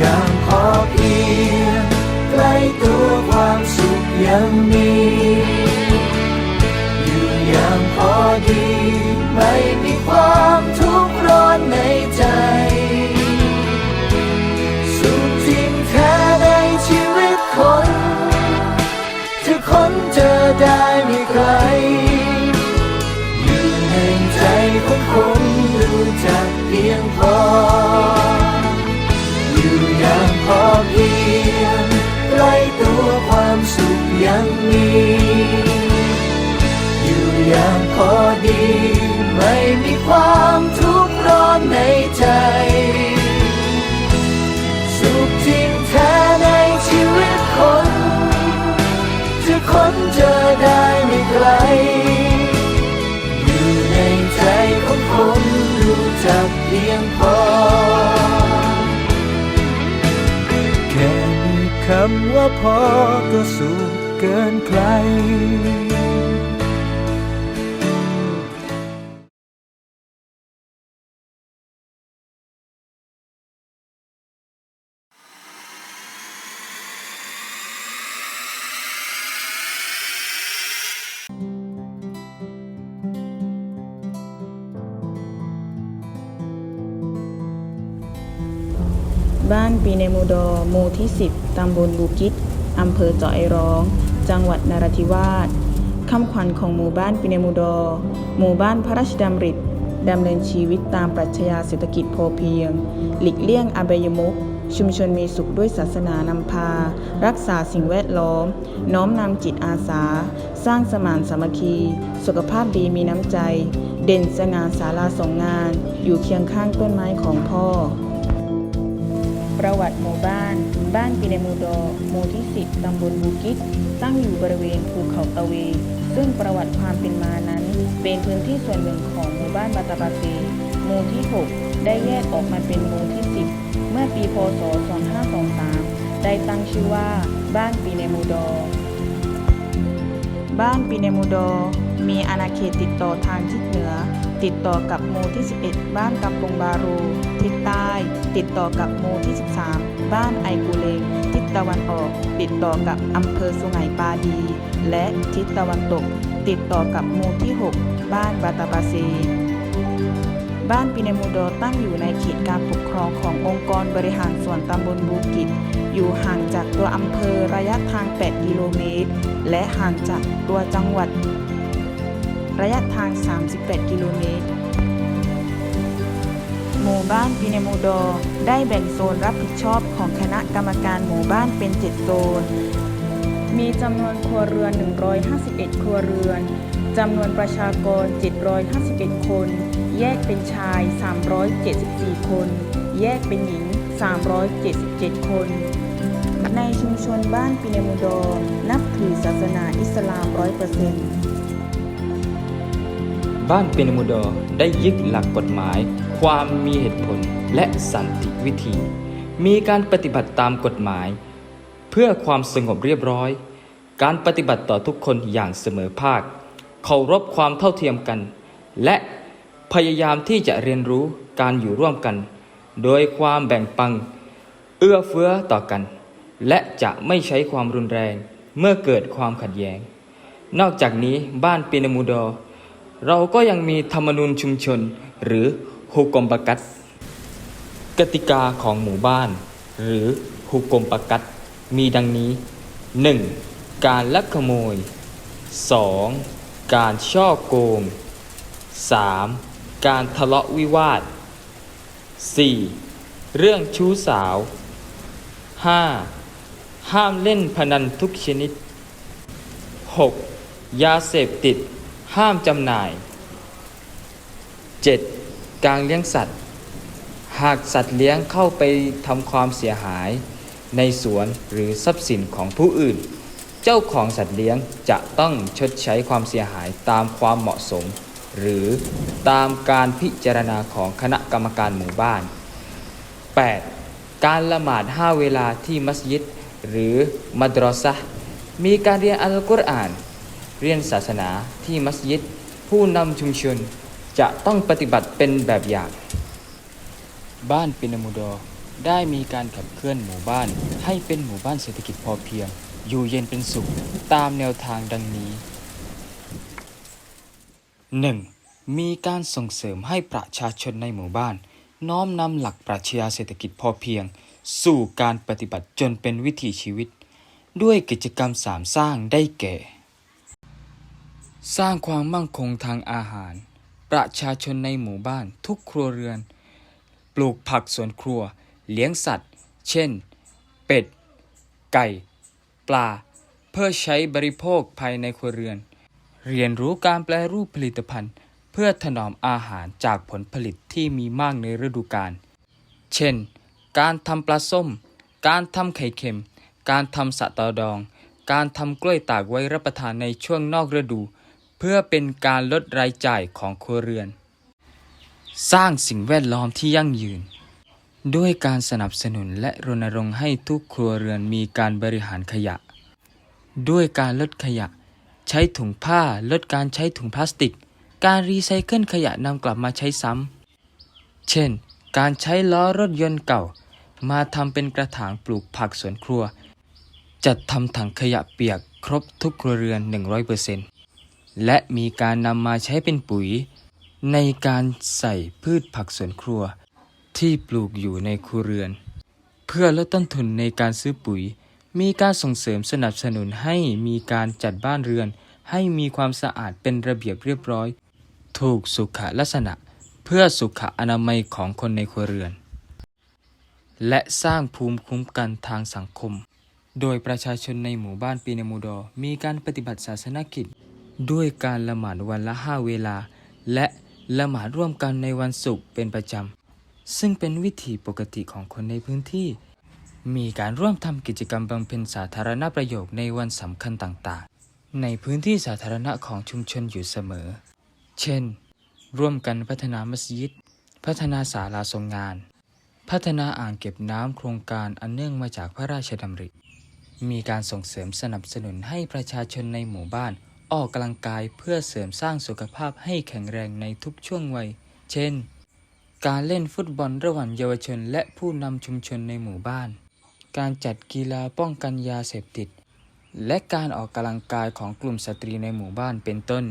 อย่างพอเพียงใกล้ตัวความสุขยังมี อยู่อย่างพอดี ไม่มีความทุกข์ร้อนในใจ สุขจริงแท้ในชีวิตคนจะค้นเจอได้ไม่ไกลอยู่ในใจของคนรู้จักเพียงพอ ยังมี อยู่อย่างพอดี ไม่มีความทุกข์ร้อนในใจ สุขจริงแท้ในชีวิตคนจะค้นเจอได้ไม่ไกล อยู่ในใจของคนรู้จักเพียงพอแค่มีคำว่าพอก็สุข เกินใครบ้านปีเนมูดอหมู่ที่ 10 ตำบลบูกิต อำเภอเจาะไอร้อง จังหวัดนราธิวาสคำขวัญของหมู่บ้านปีเนมูดอ หมู่บ้านพระราชดำริดำเนินชีวิตตามปรัชญาเศรษฐกิจพอเพียง หลีกเลี่ยงอบายมุขชุมชนมีสุขด้วยศาสนานำพา รักษาสิ่งแวดล้อม น้อมนำจิตอาสา สร้างสมานสามัคคี สุขภาพดีมีน้ำใจ เด่นสง่าศาลาสงงาน อยู่เคียงข้างต้นไม้ของพ่อ ประวัติหมู่บ้าน บ้านปิเนมูโดหมู่ที่ 10 ตำบลบูกิตตั้งอยู่บริเวณภูเขาตะเว ซึ่งประวัติความเป็นมานั้น เป็นพื้นที่ส่วนหนึ่งของหมู่บ้านบาตาบาเซหมู่ที่ 6 ได้แยกออกมาเป็นหมู่ที่ 10 เมื่อปีพศ 2523 ได้ตั้งชื่อว่า บ้านปิเนมูโดบ้านปีเนมูโดมีอาณาเขตติดต่อทางทิศเหนือ ติดต่อกับหมู่ที่ 11 บ้านกำปงบารู ติดต่อกับหมู่ที่ 13 บ้านไอกูเลงทิศตะวันออก ติดต่อกับอำเภอสุไหงปาดี และทิศตะวันตก ติดต่อกับหมู่ที่ 6 บ้านบาตาบาเซบ้านปิเนมูโดตั้งอยู่ในเขตการปกครองขององค์กรบริหารส่วนตำบลบูกิจ อยู่ห่างจากตัวอำเภอระยะทาง 8 กิโลเมตร และห่างจากตัวจังหวัด ระยะทาง 38 กิโลเมตร หมู่บ้านปิเนมูโดได้แบ่งโซนรับผิดชอบของคณะกรรมการหมู่บ้านเป็น 7 โซน มีจำนวนครัวเรือน 151 ครัวเรือน จำนวนประชากร 751 คน แยกเป็นชาย 374 คน แยกเป็นหญิง 377 คน ในชุมชนบ้านปิเนมูโดนับถือศาสนาอิสลาม 100% บ้านเปนมูดอได้ยึดหลักกฎหมาย ความมีเหตุผลและสันติวิธี มีการปฏิบัติตามกฎหมาย เพื่อความสงบเรียบร้อย การปฏิบัติต่อทุกคนอย่างเสมอภาค เคารพความเท่าเทียมกัน และพยายามที่จะเรียนรู้การอยู่ร่วมกัน โดยความแบ่งปันเอื้อเฟื้อต่อกัน และจะไม่ใช้ความรุนแรงเมื่อเกิดความขัดแย้ง นอกจากนี้บ้านปีนมูดอ เราก็ยังมีธรรมนูญชุมชน หรือฮุกมปกัตกติกาของหมู่บ้าน หรือฮุกมปกัตมีดังนี้ 1. การลักขโมย 2. การช่อโกง 3. การทะเลาะวิวาท 4. เรื่องชู้สาว 5. ห้ามเล่นพนันทุกชนิด 6. ยาเสพติด ห้ามจำหน่าย 7. การเลี้ยงสัตว์ หากสัตว์เลี้ยงเข้าไปทำความเสียหาย ในสวนหรือทรัพย์สินของผู้อื่น เจ้าของสัตว์เลี้ยงจะต้องชดใช้ความเสียหายตามความเหมาะสม หรือตามการพิจารณาของคณะกรรมการหมู่บ้าน 8. การละหมาดห้าเวลาที่มัสยิด หรือมัดรอซะห์มีการเรียนอัลกุรอาน เรียนศาสนาที่มัสยิด ผู้นำชุมชนจะต้องปฏิบัติเป็นแบบอย่าง บ้านปินามูโดได้มีการขับเคลื่อนหมู่บ้าน ให้เป็นหมู่บ้านเศรษฐกิจพอเพียง อยู่เย็นเป็นสุข ตามแนวทางดังนี้ 1. มีการส่งเสริมให้ประชาชนในหมู่บ้าน น้อมนำหลักปรัชญาเศรษฐกิจพอเพียง สู่การปฏิบัติจนเป็นวิถีชีวิต ด้วยกิจกรรมสามสร้างได้แก่ สร้างความมั่งคงทางอาหาร ประชาชนในหมู่บ้านทุกครัวเรือน ปลูกผักสวนครัว เลี้ยงสัตว์ เช่น เป็ด ไก่ ปลา เพื่อใช้บริโภคภายในครัวเรือน เรียนรู้การแปลรูปผลิตภัณฑ์ เพื่อถนอมอาหารจากผลผลิตที่มีมากในฤดูกาล เช่น การทำปลาส้ม การทำไข่เค็ม การทำสะตอดอง การทำกล้วยตากไว้รับประทานในช่วงนอกฤดู เพื่อเป็นการลดรายจ่ายของครัวเรือน สร้างสิ่งแวดล้อมที่ยั่งยืน ด้วยการสนับสนุนและรณรงค์ให้ทุกครัวเรือนมีการบริหารขยะ ด้วยการลดขยะ ใช้ถุงผ้าลดการใช้ถุงพลาสติก การรีไซเคิลขยะนำกลับมาใช้ซ้ำ เช่น การใช้ล้อรถยนต์เก่า มาทำเป็นกระถางปลูกผักสวนครัว จัดทำถังขยะเปียกครบทุกครัวเรือน 100% และมีการนำมาใช้เป็นปุ๋ย ในการใส่พืชผักสวนครัว ที่ปลูกอยู่ในครัวเรือน เพื่อลดต้นทุนในการซื้อปุ๋ย มีการส่งเสริมสนับสนุนให้มีการจัดบ้านเรือน ให้มีความสะอาดเป็นระเบียบเรียบร้อย ถูกสุขลักษณะ เพื่อสุขอนามัยของคนในครัวเรือน และสร้างภูมิคุ้มกันทางสังคม โดยประชาชนในหมู่บ้านปีนมูดอรมีการปฏิบัติศาสนกิจ ด้วยการละหมาดวันละห้าเวลา และละหมาดร่วมกันในวันศุกร์เป็นประจำ ซึ่งเป็นวิถีปกติของคนในพื้นที่ มีการร่วมทำกิจกรรมบำเพ็ญสาธารณประโยชน์ในวันสำคัญต่างๆ ในพื้นที่สาธารณะของชุมชนอยู่เสมอ เช่น ร่วมกันพัฒนามัสยิด พัฒนาศาลาทรงงาน พัฒนาอ่างเก็บน้ำโครงการอันเนื่องมาจากพระราชดำริ มีการส่งเสริมสนับสนุนให้ประชาชนในหมู่บ้าน ออกกำลังกายเพื่อเสริมสร้างสุขภาพให้แข็งแรงในทุกช่วงวัย เช่น การเล่นฟุตบอลระหว่างเยาวชนและผู้นำชุมชนในหมู่บ้าน การจัดกีฬาป้องกันยาเสพติด และการออกกำลังกายของกลุ่มสตรีในหมู่บ้านเป็นต้น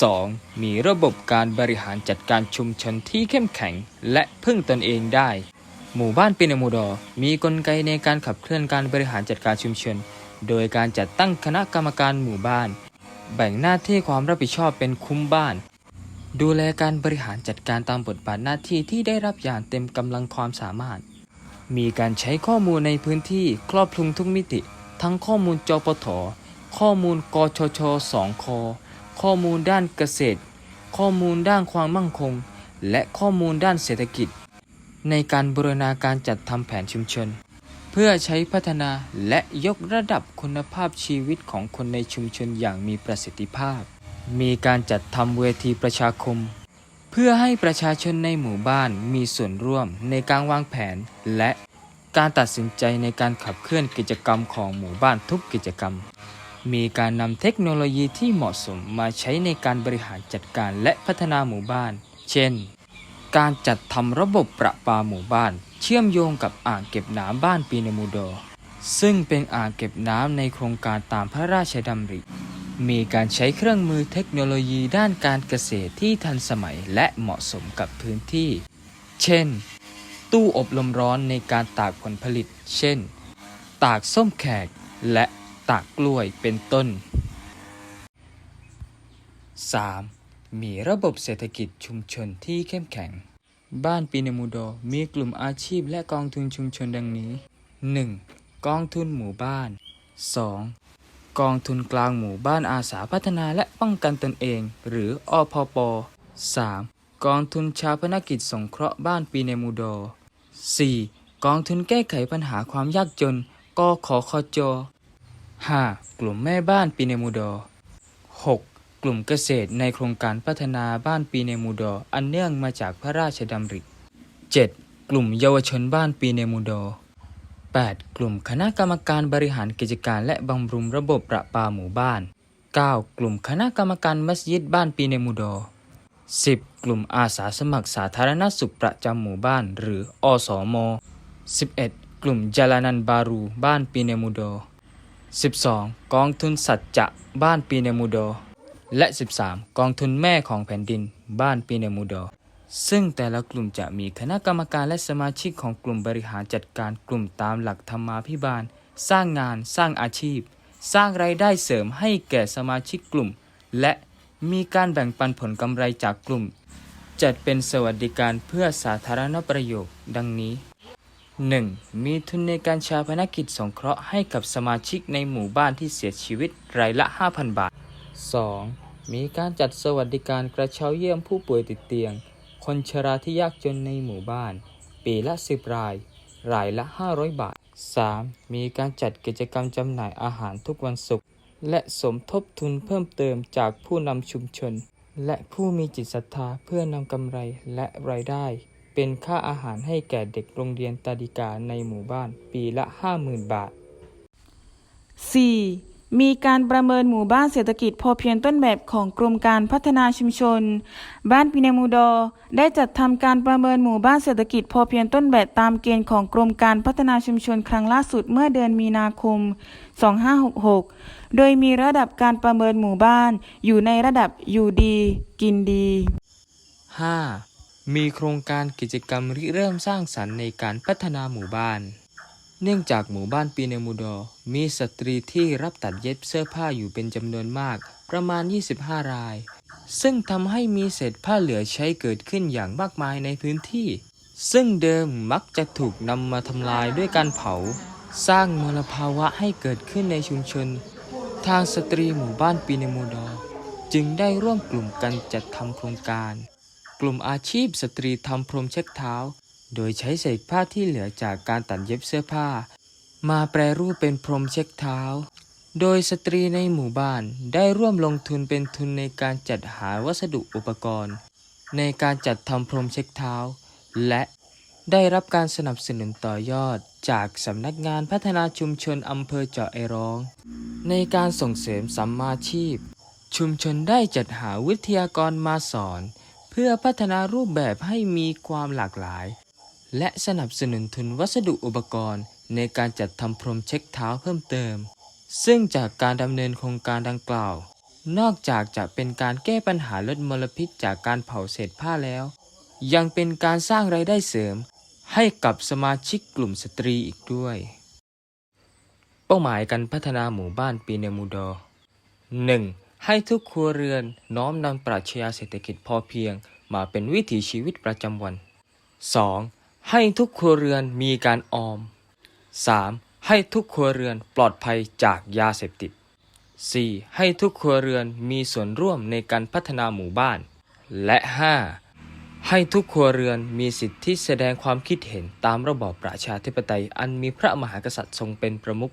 2. มีระบบการบริหารจัดการชุมชนที่เข้มแข็ง และพึ่งตนเองได้ หมู่บ้านปินามูดอ มีกลไกในการขับเคลื่อนการบริหารจัดการชุมชน โดยการจัดตั้งคณะกรรมการหมู่บ้าน แบ่งหน้าที่ความรับผิดชอบเป็นคุ้มบ้าน ดูแลการบริหารจัดการตามบทบาทหน้าที่ที่ได้รับอย่างเต็มกำลังความสามารถ มีการใช้ข้อมูลในพื้นที่ครอบคลุมทุกมิติ ทั้งข้อมูลจปทข้อมูลกชชสองคข้อมูลด้านเกษตร ข้อมูลด้านความมั่งคง และข้อมูลด้านเศรษฐกิจ ในการบูรณาการจัดทำแผนชุมชน เพื่อใช้พัฒนาและยกระดับคุณภาพชีวิตของคนในชุมชนอย่างมีประสิทธิภาพ มีการจัดทำเวทีประชาคม เพื่อให้ประชาชนในหมู่บ้านมีส่วนร่วมในการวางแผน และการตัดสินใจในการขับเคลื่อนกิจกรรมของหมู่บ้านทุกกิจกรรม มีการนำเทคโนโลยีที่เหมาะสมมาใช้ในการบริหารจัดการและพัฒนาหมู่บ้าน เช่น การจัดทำระบบประปาหมู่บ้าน เชื่อมโยงกับอ่างเก็บน้ำบ้านปีนมูโดอซึ่งเป็นอ่างเก็บน้ำในโครงการตามพระราชดำริ มีการใช้เครื่องมือเทคโนโลยีด้านการเกษตรที่ทันสมัยและเหมาะสมกับพื้นที่ เช่น ตู้อบลมร้อนในการตากผลผลิต เช่น ตากส้มแขกและตากกล้วยเป็นต้น 3. มีระบบเศรษฐกิจชุมชนที่เข้มแข็ง บ้านปีนมูโดมีกลุ่มอาชีพและกองทุนชุมชนดังนี้ 1. กองทุนหมู่บ้าน 2. กองทุนกลางหมู่บ้านอาสาพัฒนาและป้องกันตนเอง หรืออพป 3. กองทุนชาพนกิจสงเคราะห์บ้านปีเนมูโด 4. กองทุนแก้ไขปัญหาความยากจนกขคจ 5. กลุ่มแม่บ้านปีเนมูโด 6. กลุ่มเกษตรในโครงการพัฒนาบ้านปีเนมูดอันเนื่องมาจากพระราชดำริ 7. กลุ่มเยาวชนบ้านปีเนมูโด 8. กลุ่มคณะกรรมการบริหารกิจการและบำรุงระบบประปาหมู่บ้าน 9. กลุ่มคณะกรรมการมัสยิดบ้านปีเนมูโด 10. กลุ่มอาสาสมัครสาธารณสุขประจำหมู่บ้าน หรืออสม 11. กลุ่มจารานันบารูบ้านปีเนมูโด 12. กองทุนสัจจะบ้านปีเนมูโด และ 13. กองทุนแม่ของแผ่นดิน บ้านปีเนมูโดซึ่งแต่ละกลุ่มจะมีคณะกรรมการและสมาชิกของกลุ่มบริหารจัดการกลุ่มตามหลักธรรมาภิบาล สร้างงานสร้างอาชีพ สร้างไรายได้เสริมให้แก่สมาชิกกลุ่ม และมีการแบ่งปันผลกำไรจากกลุ่ม จัดเป็นสวัสดิการเพื่อสาธารณประโยชน์ดังนี้ 1. มีทุนในการชาพนกิจสงเคราะห์ให้กับสมาชิกในหมู่บ้านที่เสียชีวิตรายละ 5,000 บาท 2. มีการจัดสวัสดิการกระเช้าเยี่ยมผู้ป่วยติดเตียง คนชราที่ยากจนในหมู่บ้าน ปีละ 10 ราย รายละ 500 บาท 3. มีการจัดกิจกรรมจำหน่ายอาหารทุกวันศุกร์และสมทบทุนเพิ่มเติมจากผู้นำชุมชน และผู้มีจิตศรัทธาเพื่อนำกำไรและรายได้ เป็นค่าอาหารให้แก่เด็กโรงเรียนตาดิกาในหมู่บ้าน ปีละ 50,000 บาท 4. มีการประเมินหมู่บ้านเศรษฐกิจพอเพียงต้นแบบของกรมการพัฒนาชุมชน บ้านปีเนมูโดได้จัดทำการประเมินหมู่บ้านเศรษฐกิจพอเพียงต้นแบบตามเกณฑ์ของกรมการพัฒนาชุมชนครั้งล่าสุดเมื่อเดือนมีนาคม 2566 โดยมีระดับการประเมินหมู่บ้านอยู่ในระดับอยู่ดีกินดี 5. มีโครงการกิจกรรมริเริ่มสร้างสรรค์ในการพัฒนาหมู่บ้าน เนื่องจากหมู่บ้านปีเนมูโดมีสตรีที่รับตัดเย็บเสื้อผ้าอยู่เป็นจำนวนมาก ประมาณ 25 ราย ซึ่งทำให้มีเศษผ้าเหลือใช้เกิดขึ้นอย่างมากมายในพื้นที่ ซึ่งเดิมมักจะถูกนำมาทำลายด้วยการเผา สร้างมลภาวะให้เกิดขึ้นในชุมชน ทางสตรีหมู่บ้านปีเนมูโดจึงได้ร่วมกลุ่มกันจัดทำโครงการ กลุ่มอาชีพสตรีทำพรมเช็ดเท้า โดยใช้เศษผ้าที่เหลือจากการตัดเย็บเสื้อผ้า มาแปรรูปเป็นพรมเช็ดเท้า โดยสตรีในหมู่บ้านได้ร่วมลงทุนเป็นทุนในการจัดหาวัสดุอุปกรณ์ ในการจัดทำพรมเช็ดเท้า และได้รับการสนับสนุนต่อยอดจากสำนักงานพัฒนาชุมชนอำเภอเจาะไอร้อง ในการส่งเสริมสัมมาชีพ ชุมชนได้จัดหาวิทยากรมาสอน เพื่อพัฒนารูปแบบให้มีความหลากหลาย และสนับสนุนทุนวัสดุอุปกรณ์ ในการจัดทำพรมเช็คเท้าเพิ่มเติม ซึ่งจากการดำเนินโครงการดังกล่าว นอกจากจะเป็นการแก้ปัญหาลดมลพิษจากการเผาเศษผ้าแล้ว ยังเป็นการสร้างไรายได้เสริม ให้กับสมาชิกกลุ่มสตรีอีกด้วย เป้าหมายการพัฒนาหมู่บ้านปีเนมูโด 1. ให้ทุกครัวเรือนน้อมนำปรัชญาเศรษฐกิจพอเพียง มาเป็นวิถีชีวิตประจำวัน 2. ให้ทุกครัวเรือนมีการออม 3. ให้ทุกครัวเรือนปลอดภัยจากยาเสพติด 4. ให้ทุกครัวเรือนมีส่วนร่วมในการพัฒนาหมู่บ้าน และ 5. ให้ทุกครัวเรือนมีสิทธิแสดงความคิดเห็นตามระบอบประชาธิปไตยอันมีพระมหากษัตริย์ทรงเป็นประมุข